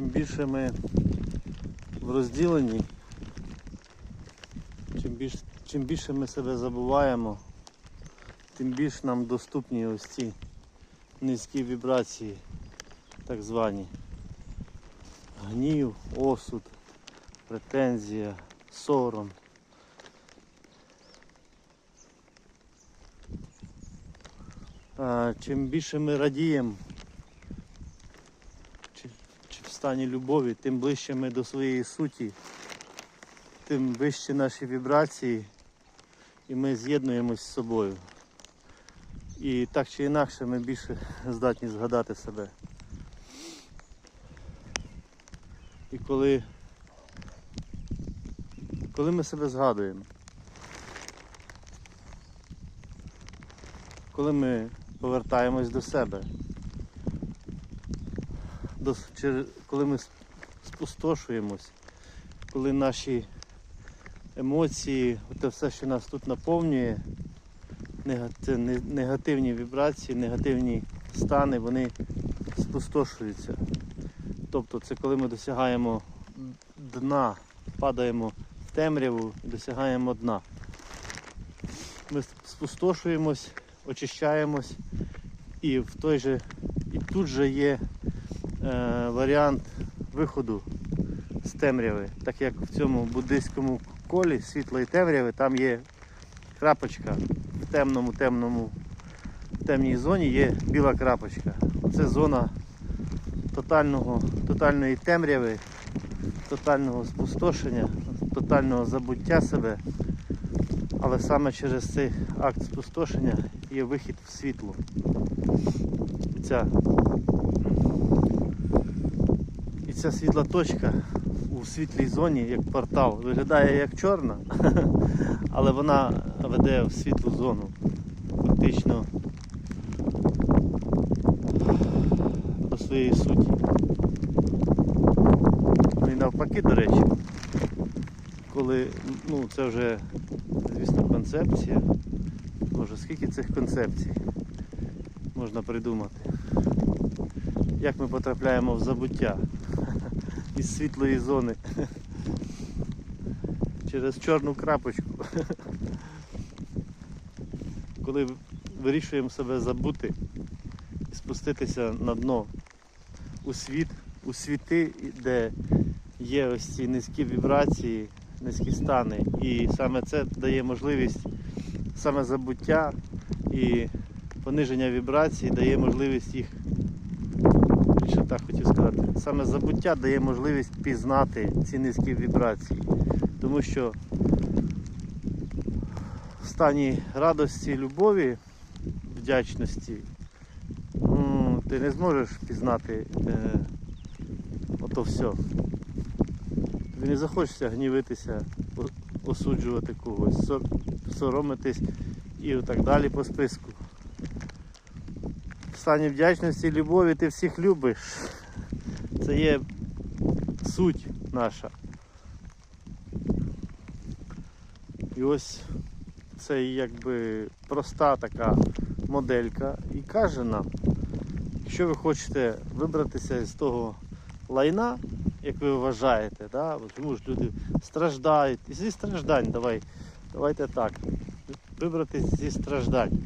чим більше ми в розділенні, чим, більш, чим більше ми себе забуваємо, тим більш нам доступні ось ці низькі вібрації, так звані. Гнів, осуд, претензія, сором. Чим більше ми радіємо, стані любові, тим ближче ми до своєї суті, тим вищі наші вібрації, і ми з'єднуємось з собою. І так чи інакше ми більше здатні згадати себе. І коли, коли ми себе згадуємо, коли ми повертаємось до себе, коли ми спустошуємось, коли наші емоції, те все, що нас тут наповнює, негативні вібрації, негативні стани, вони спустошуються. Тобто це коли ми досягаємо дна, падаємо в темряву і досягаємо дна. Ми спустошуємось, очищаємось, і в той же, і тут же є варіант виходу з темряви, так як в цьому буддийському колі світлої темряви, там є крапочка в темному, темному, в темній зоні є біла крапочка. Це зона тотального, тотальної темряви, тотального спустошення, тотального забуття себе. Але саме через цей акт спустошення є вихід в світло. Ця, і ця світла точка у світлій зоні, як портал, виглядає як чорна, але вона веде в світлу зону. Фактично до своєї суті. Ну і навпаки, до речі, коли, ну це вже, звісно, концепція. Боже, скільки цих концепцій можна придумати. Як ми потрапляємо в забуття із світлої зони через чорну крапочку. Коли вирішуємо себе забути і спуститися на дно у світ, у світи, де є ось ці низькі вібрації, низькі стани. І саме це дає можливість, саме забуття і пониження вібрацій дає можливість їх, більше так хотів сказати, саме забуття дає можливість пізнати ці низькі вібрації. Тому що в стані радості, любові, вдячності м, ти не зможеш пізнати е, ото все. Тобі не захочеться гнівитися, осуджувати когось, соромитись і так далі по списку. В стані вдячності і любові ти всіх любиш. Це є суть наша. І ось це якби проста така моделька і каже нам, якщо ви хочете вибратися з того лайна, як ви вважаєте, да? от чому ж люди страждають, і зі страждань давай, давайте так, вибратися зі страждань.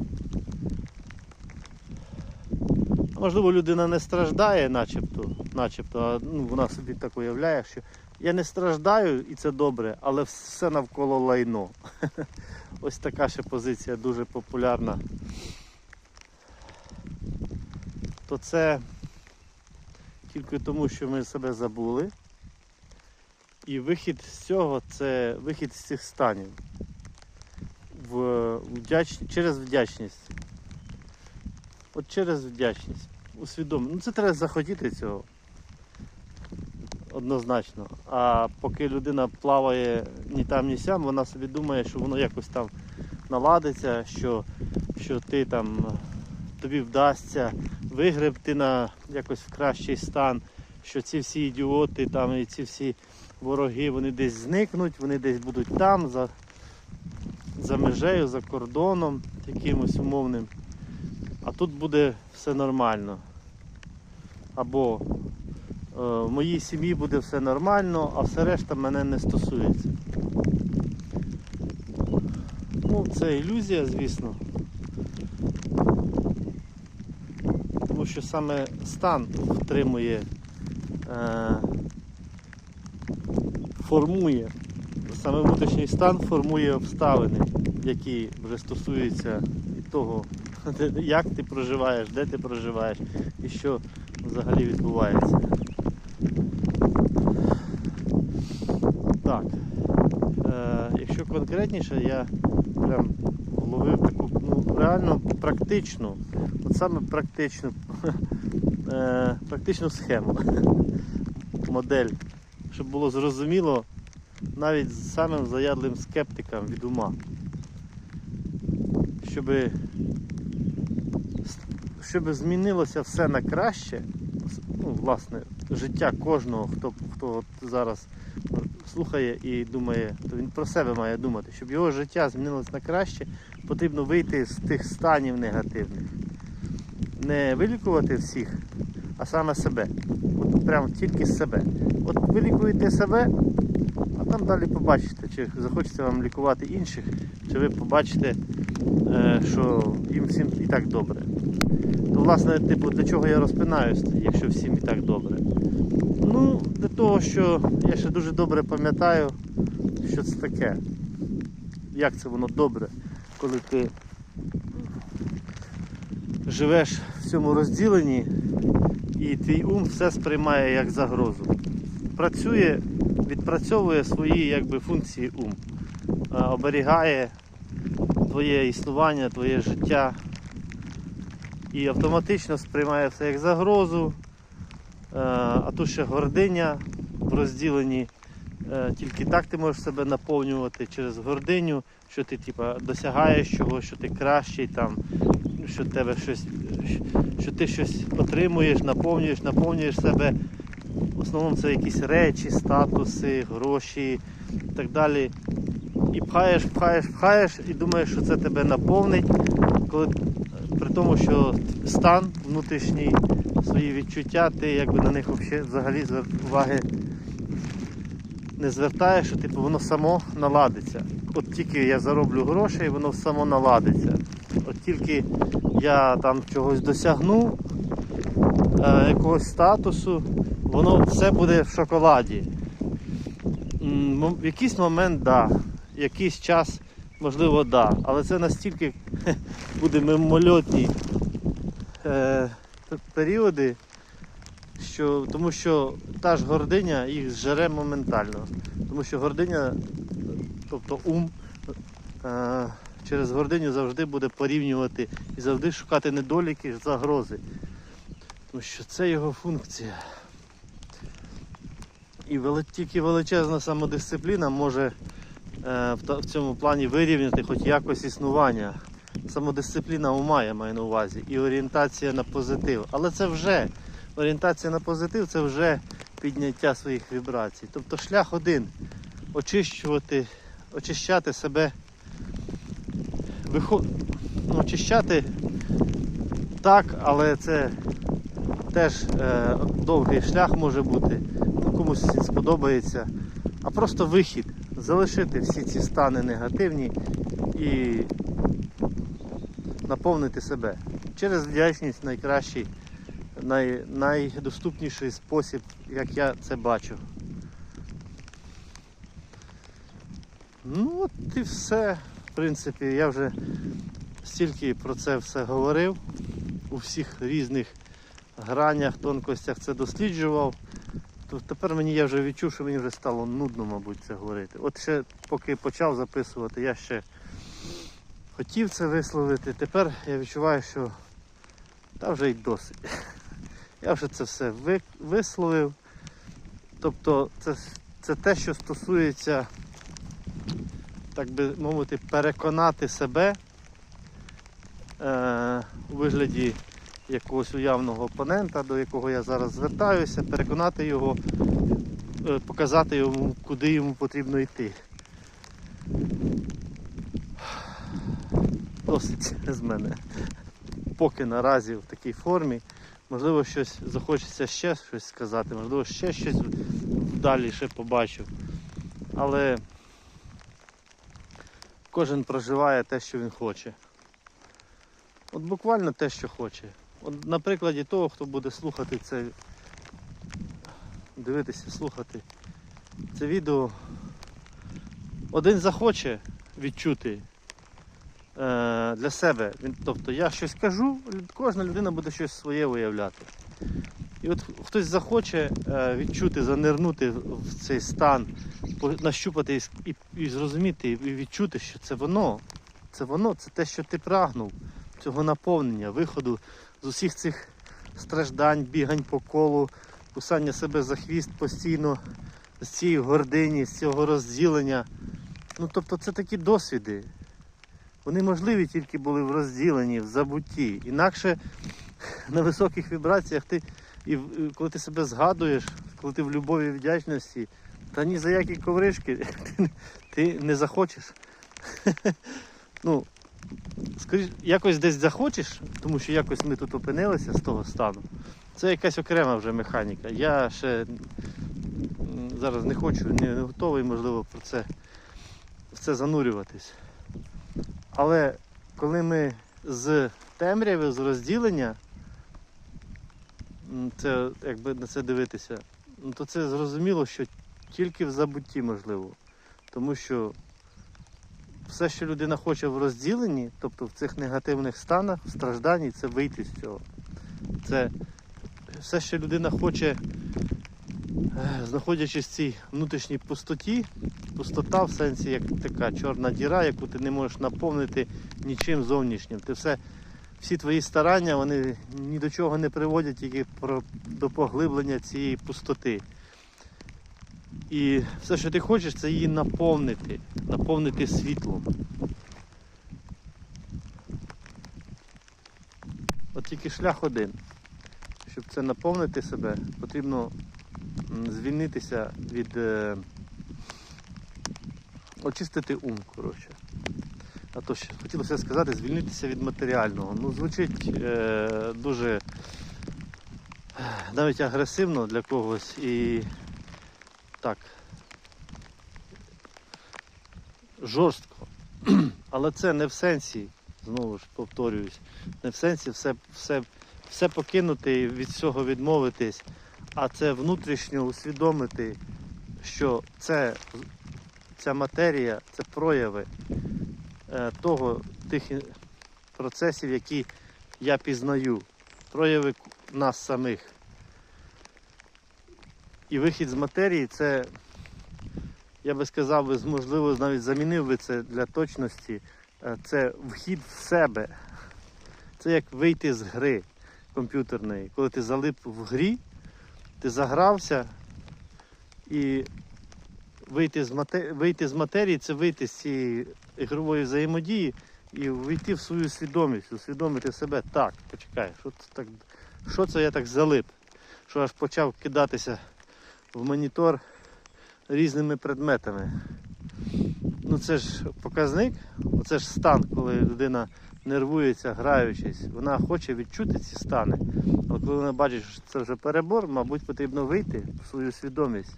Можливо, людина не страждає, начебто, начебто, ну, вона собі так уявляє, що я не страждаю і це добре, але все навколо лайно. Ось така ще позиція дуже популярна. То це тільки тому, що ми себе забули. І вихід з цього це вихід з цих станів в вдяч... через вдячність. От через вдячність. Усвідомлення. Ну це треба захотіти цього. Однозначно. А поки людина плаває ні там, ні сям, вона собі думає, що воно якось там наладиться, що, що ти там тобі вдасться вигребти на якось в кращий стан, що ці всі ідіоти там і ці всі вороги вони десь зникнуть, вони десь будуть там, за, за межею, за кордоном якимось умовним. А тут буде все нормально. Або в моїй сім'ї буде все нормально, а все решта мене не стосується. Ну, це ілюзія, звісно. Тому що саме стан втримує, е, формує, саме внутрішній стан формує обставини, які вже стосуються і того, як ти проживаєш, де ти проживаєш і що взагалі відбувається. Так. Е, якщо конкретніше, я прям вловив таку ну, реально практичну, от саме практичну, е, практичну схему, модель, щоб було зрозуміло навіть самим заядлим скептикам від ума. Щоб, щоб змінилося все на краще, ну, власне, життя кожного, хто, хто зараз слухає і думає, то він про себе має думати, щоб його життя змінилось на краще, потрібно вийти з тих станів негативних. Не вилікувати всіх, а саме себе. От прямо тільки себе. От вилікуєте себе, а там далі побачите, чи захочеться вам лікувати інших, чи ви побачите, що їм всім і так добре. То, власне, типу, для чого я розпинаюсь, якщо всім і так добре? Ну, для того, що я ще дуже добре пам'ятаю, що це таке. Як це воно добре, коли ти живеш в цьому розділенні і твій ум все сприймає як загрозу. Працює, відпрацьовує свої якби, функції ум, оберігає твоє існування, твоє життя і автоматично сприймає все як загрозу. Е, А тут ще гординя в розділенні. Е, Тільки так ти можеш себе наповнювати через гординю, що ти типа, досягаєш чогось, що ти кращий, там, що, тебе щось, що ти щось отримуєш, наповнюєш, наповнюєш себе. В основному це якісь речі, статуси, гроші і так далі. І пхаєш, пхаєш, пхаєш і думаєш, що це тебе наповнить, коли при тому, що стан внутрішній, свої відчуття, ти якби на них взагалі уваги не звертаєш, що типу воно само наладиться. От тільки я зароблю грошей, воно само наладиться. От тільки я там чогось досягну, е, якогось статусу, воно все буде в шоколаді. В якийсь момент, так. Да. Якийсь час, можливо. Да. Але це настільки буде мимольотні е, періоди, що, тому що та ж гординя їх зжере моментально. Тому що гординя, тобто ум, е, через гординю завжди буде порівнювати і завжди шукати недоліки, загрози. Тому що це його функція. І тільки величезна самодисципліна може в, цьому плані вирівняти хоч якось існування. Самодисципліна ума я маю на увазі і орієнтація на позитив. Але це вже орієнтація на позитив це вже підняття своїх вібрацій. Тобто шлях один очищувати, очищати себе, вихо... ну, очищати так, але це теж е, довгий шлях може бути. Ну, комусь сподобається. А просто вихід, залишити всі ці стани негативні і наповнити себе. Через вдячність найкращий, най, найдоступніший спосіб, як я це бачу. Ну от і все. В принципі, я вже стільки про це все говорив. У всіх різних гранях, тонкостях це досліджував. То тепер мені я вже відчув, що мені вже стало нудно, мабуть, це говорити. От ще поки почав записувати, я ще хотів це висловити. Тепер я відчуваю, що та вже й досить. Я вже це все висловив. Тобто це, це те, що стосується, так би мовити, переконати себе е, у вигляді якогось уявного опонента, до якого я зараз звертаюся, переконати його, е, показати йому, куди йому потрібно йти. Досить з мене. Поки наразі в такій формі. Можливо, щось захочеться ще щось сказати, можливо, ще щось далі ще побачу. Але кожен проживає те, що він хоче. От буквально те, що хоче. На прикладі того, хто буде слухати це, дивитися, слухати це відео, один захоче відчути е, для себе. Тобто я щось кажу, кожна людина буде щось своє виявляти. І от хтось захоче е, відчути, занирнути в цей стан, нащупати і, і, і зрозуміти, і відчути, що це воно. Це воно, це те, що ти прагнув, цього наповнення, виходу з усіх цих страждань, бігань по колу, кусання себе за хвіст постійно, з цієї гордині, з цього розділення. Ну тобто це такі досвіди. Вони можливі тільки були в розділенні, в забутті. Інакше на високих вібраціях ти, і коли ти себе згадуєш, коли ти в любові вдячності, та ні за які ковришки ти, не захочеш. ну, скоріш, якось десь захочеш, тому що якось ми тут опинилися з того стану. Це якась окрема вже механіка. Я ще зараз не хочу, не, готовий, можливо, про це, в це занурюватись. Але коли ми з темряви, з розділення, це, якби на це дивитися, ну, то це зрозуміло, що тільки в забутті можливо. Тому що все, що людина хоче в розділенні, тобто в цих негативних станах, в стражданні, це вийти з цього. Це все, що людина хоче, е, знаходячись в цій внутрішній пустоті, пустота в сенсі як така чорна діра, яку ти не можеш наповнити нічим зовнішнім. Ти все, всі твої старання вони ні до чого не приводять, тільки до поглиблення цієї пустоти. І все, що ти хочеш, це її наповнити, наповнити світлом. От тільки шлях один. Щоб це наповнити себе, потрібно звільнитися від. Е... очистити ум, коротше. А то ще хотілося сказати, звільнитися від матеріального. Ну, звучить е... дуже е, навіть агресивно для когось і так. Жорстко. Але це не в сенсі, знову ж повторююсь, не в сенсі все, все, все покинути і від всього відмовитись, а це внутрішньо усвідомити, що це, ця матерія, це прояви е, того, тих процесів, які я пізнаю, прояви нас самих. І вихід з матерії це, я би сказав, би, можливо, навіть замінив би це для точності. Е, Це вхід в себе. Це як вийти з гри комп'ютерної. Коли ти залип в грі, ти загрався і вийти з, мате... вийти з матерії це вийти з цієї ігрової взаємодії і вийти в свою свідомість, усвідомити себе. Так, почекай, що це так, що це я так залип? Що аж почав кидатися в монітор різними предметами. Ну це ж показник, це ж стан, коли людина нервується, граючись. Вона хоче відчути ці стани. Але коли вона бачить, що це вже перебор, мабуть, потрібно вийти в свою свідомість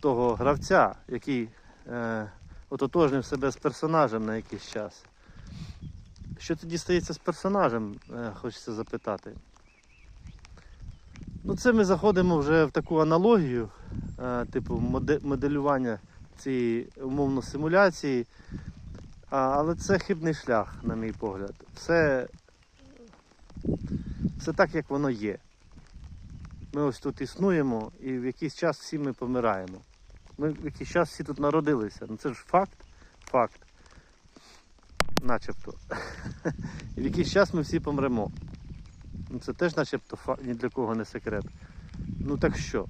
того гравця, який е, ототожнив себе з персонажем на якийсь час. Що тоді стається з персонажем, е, хочеться запитати. Ну, це ми заходимо вже в таку аналогію, е, типу моделювання цієї умовно симуляції. Але це хибний шлях, на мій погляд. Все, все так, як воно є. Ми ось тут існуємо і в якийсь час всі ми помираємо. Ми в якийсь час всі тут народилися. Ну це ж факт, факт. Начебто. І в якийсь час ми всі помремо. Ну, це теж начебто ні для кого не секрет. Ну так що?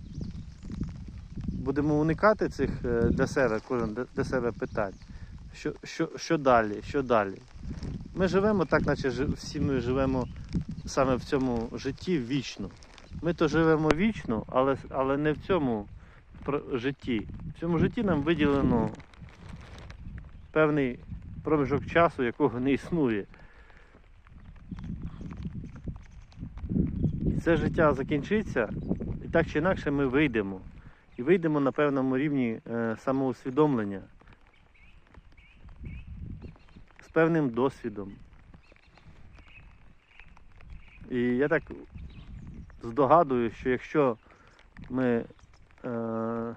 Будемо уникати цих е, для себе, кожен для- себе питань. Що, що, що далі? Що далі? Ми живемо так, наче всі ми живемо саме в цьому житті вічно. Ми то живемо вічно, але, але не в цьому житті. В цьому житті нам виділено певний проміжок часу, якого не існує. Це життя закінчиться, і так чи інакше ми вийдемо. І вийдемо на певному рівні е, самоусвідомлення з певним досвідом. І я так здогадую, що якщо ми, е,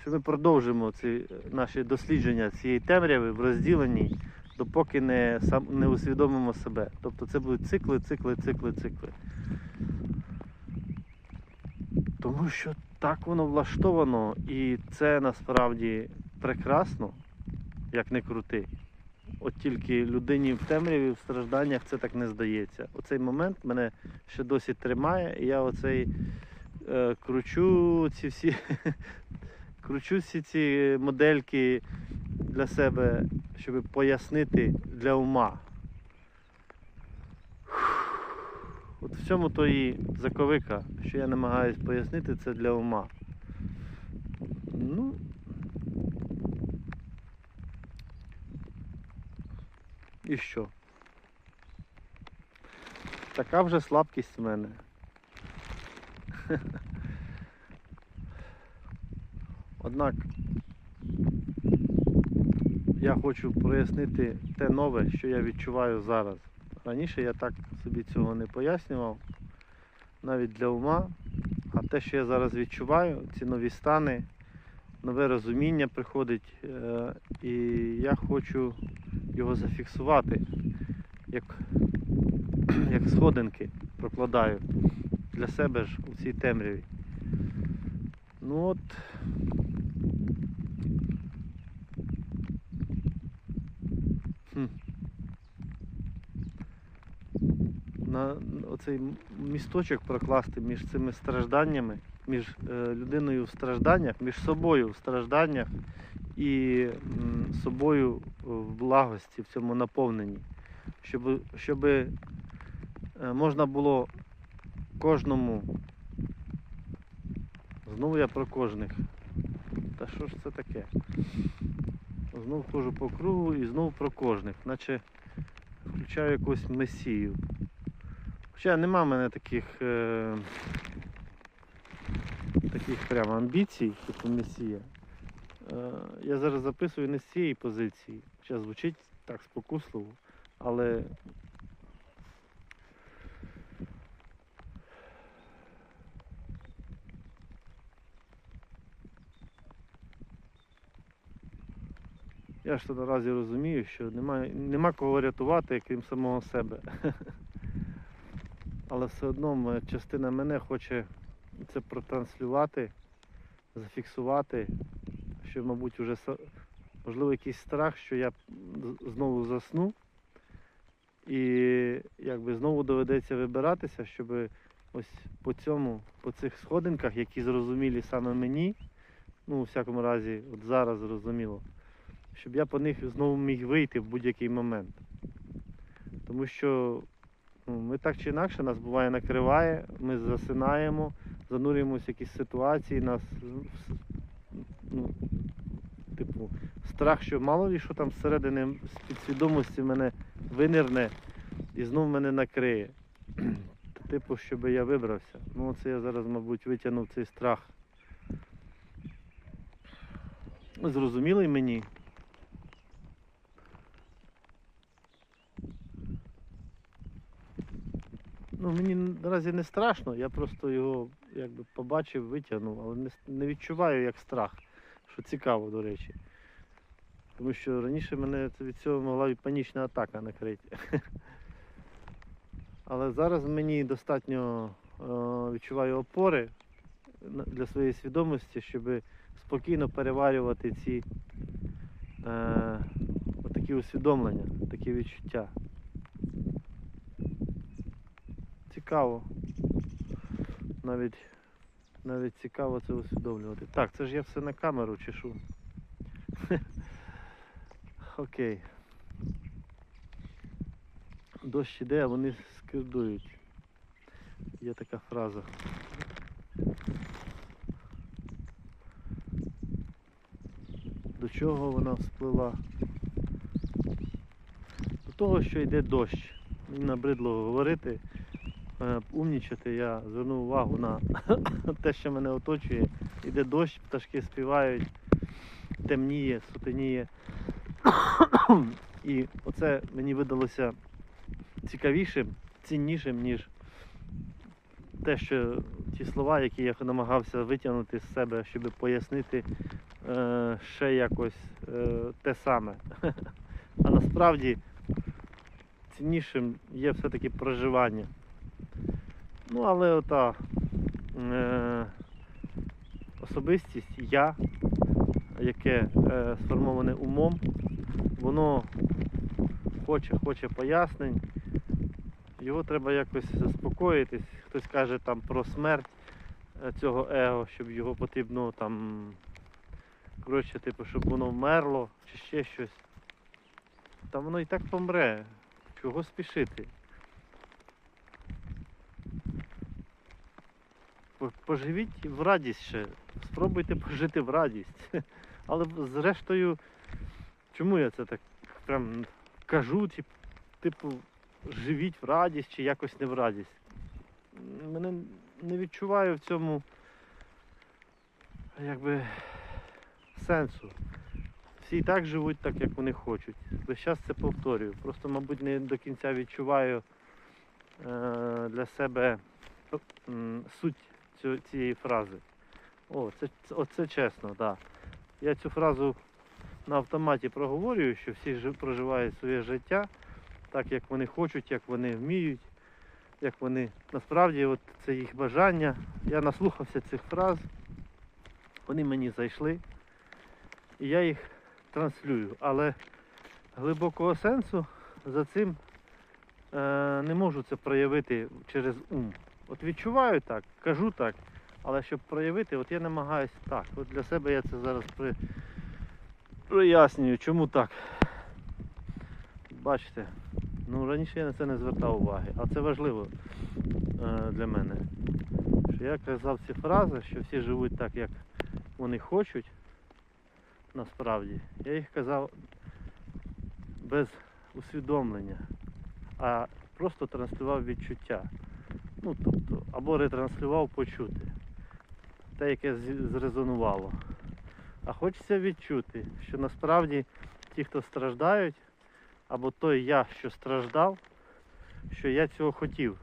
що ми продовжимо ці наші дослідження цієї темряви в розділенні, допоки не, сам, не усвідомимо себе. Тобто це будуть цикли, цикли, цикли, цикли. Тому що так воно влаштовано, і це насправді прекрасно, як не крути. От тільки людині в темряві, в стражданнях це так не здається. Оцей момент мене ще досі тримає, і я оцей е, кручу ці всі кручу всі ці модельки для себе, щоб пояснити для ума. От в цьому то і заковика, що я намагаюсь пояснити це для ума. Ну. І що? Така вже слабкість в мене. Однак я хочу прояснити те нове, що я відчуваю зараз. Раніше я так собі цього не пояснював, навіть для ума. А те, що я зараз відчуваю, ці нові стани, нове розуміння приходить, е, і я хочу його зафіксувати, як, як сходинки прокладаю для себе ж у цій темряві. Ну от. На оцей місточок прокласти між цими стражданнями, між е, людиною в стражданнях, між собою в стражданнях і собою в благості, в цьому наповненні, щоб, щоб е, можна було кожному. Знову я про кожних. Та що ж це таке? Знов хожу по кругу і знов про кожних, наче включаю якусь месію. Хоча нема в мене таких, е, таких прямо амбіцій, типу месія. Е, я зараз записую не з цієї позиції. Хоча звучить так спокусливо, але я ж то наразі розумію, що нема, нема кого рятувати, крім самого себе. Але все одно частина мене хоче це протранслювати, зафіксувати, що, мабуть, вже можливо якийсь страх, що я знову засну. І якби знову доведеться вибиратися, щоб ось по цьому, по цих сходинках, які зрозумілі саме мені, ну, у всякому разі, от зараз зрозуміло, щоб я по них знову міг вийти в будь-який момент. Тому що ну, ми так чи інакше нас буває накриває, ми засинаємо, занурюємося в якісь ситуації, нас ну, типу, страх, що мало ли що там зсередини з підсвідомості мене винирне і знов мене накриє. Типу, щоб я вибрався. Ну це я зараз, мабуть, витягнув цей страх. Зрозумілий мені. Ну, мені наразі не страшно, я просто його якби побачив, витягнув, але не, не відчуваю як страх, що цікаво, до речі. Тому що раніше мене від цього могла і панічна атака накрити. Але зараз мені достатньо е, відчуваю опори для своєї свідомості, щоб спокійно переварювати ці е, такі усвідомлення, такі відчуття. Цікаво. Навіть, навіть цікаво це усвідомлювати. Так, це ж я все на камеру чешу. Окей. Дощ іде, а вони скидують. Є така фраза. До чого вона всплила? До того, що йде дощ. Мені набридло говорити, умнічати. Я звернув увагу на те, що мене оточує. Іде дощ, пташки співають, темніє, сутеніє. І оце мені видалося цікавішим, ціннішим, ніж те, що ті слова, які я намагався витягнути з себе, щоб пояснити е, ще якось е, те саме. А насправді ціннішим є все-таки проживання. Ну, але ота е, особистість, я, яке е, сформоване умом, воно хоче, хоче пояснень. Його треба якось заспокоїтись. Хтось каже там про смерть е, цього его, щоб його потрібно там. Коротше, типу, щоб воно вмерло чи ще щось. Та воно і так помре. Чого спішити? Поживіть в радість ще. Спробуйте пожити в радість. Але зрештою, чому я це так прям кажу, типу, живіть в радість чи якось не в радість. Мене не відчуваю в цьому якби сенсу. Всі і так живуть так, як вони хочуть. Весь час це повторюю. Просто, мабуть, не до кінця відчуваю е, для себе суть цю- цієї фрази. О, це, це, оце чесно, так. Да. Я цю фразу на автоматі проговорюю, що всі жи- проживають своє життя так, як вони хочуть, як вони вміють, як вони насправді от це їх бажання. Я наслухався цих фраз, вони мені зайшли, і я їх транслюю. Але глибокого сенсу за цим е, не можу це проявити через ум. От відчуваю так, кажу так, але щоб проявити, от я намагаюся так. От для себе я це зараз при... прояснюю, чому так. Бачите, ну раніше я на це не звертав уваги, а це важливо е, для мене. Що я казав ці фрази, що всі живуть так, як вони хочуть, насправді. Я їх казав без усвідомлення, а просто транслював відчуття. Ну, тобто, або ретранслював почути. Те, яке зрезонувало. А хочеться відчути, що насправді ті, хто страждають, або той я, що страждав, що я цього хотів.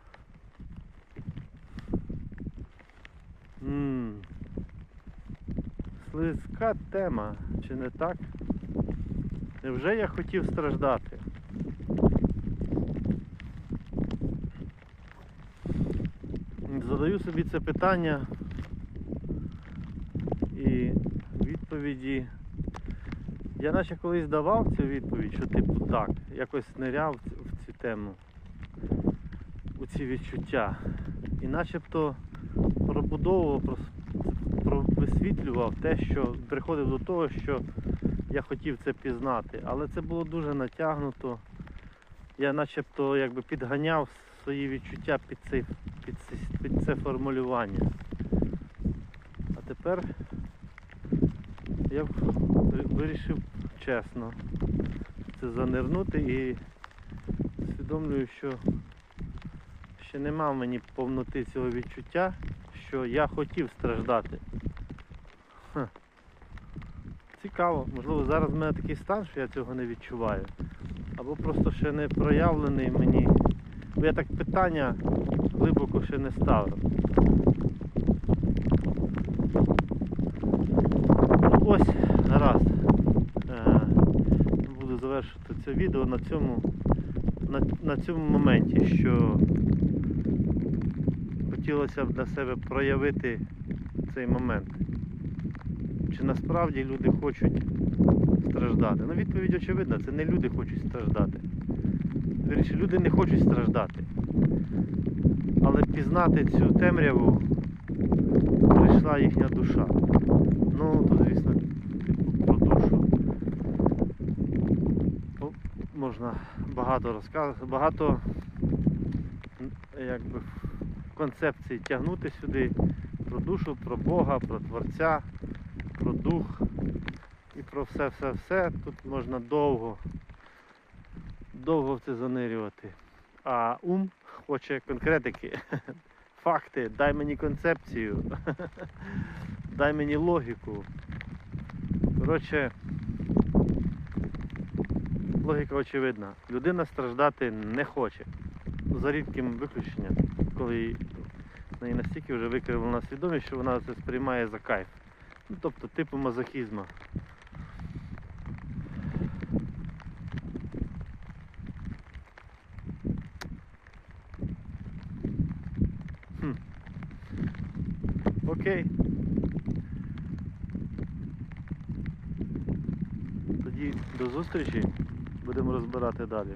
м Слизька тема, чи не так? Невже я хотів страждати? Задаю собі це питання і відповіді. Я наче колись давав цю відповідь, що типу так, якось ниряв в цю тему, у ці відчуття. І начебто пробудовував, висвітлював те, що приходив до того, що я хотів це пізнати. Але це було дуже натягнуто. Я начебто якби підганяв свої відчуття під, цей, під, це- формулювання. А тепер я вирішив чесно це занирнути і усвідомлюю, що ще нема в мені повноти цього відчуття, що я хотів страждати. Ха. Цікаво, можливо, зараз в мене такий стан, що я цього не відчуваю. Або просто ще не проявлений мені. Бо я так питання глибоко ще не ставив. Ну, ось, гаразд. Е, буду завершити це відео на цьому, на, на цьому моменті, що хотілося б для себе проявити цей момент. Чи насправді люди хочуть страждати? Ну відповідь очевидна, це не люди хочуть страждати. Вірніше, люди не хочуть страждати. Але пізнати цю темряву прийшла їхня душа. Ну, то звісно, про душу. Ну, можна багато розказувати, багато якби концепцій тягнути сюди про душу, про Бога, про Творця, про дух і про все-все-все. Тут можна довго, довго в це занирювати. А ум хоче конкретики. Факти, дай мені концепцію, дай мені логіку. Коротше, логіка очевидна. Людина страждати не хоче. За рідким виключенням, коли в неї настільки вже викривлена свідомість, що вона це сприймає за кайф. Ну, тобто типу мазохізма. Хм. Окей. Тоді до зустрічі. Будемо розбирати далі.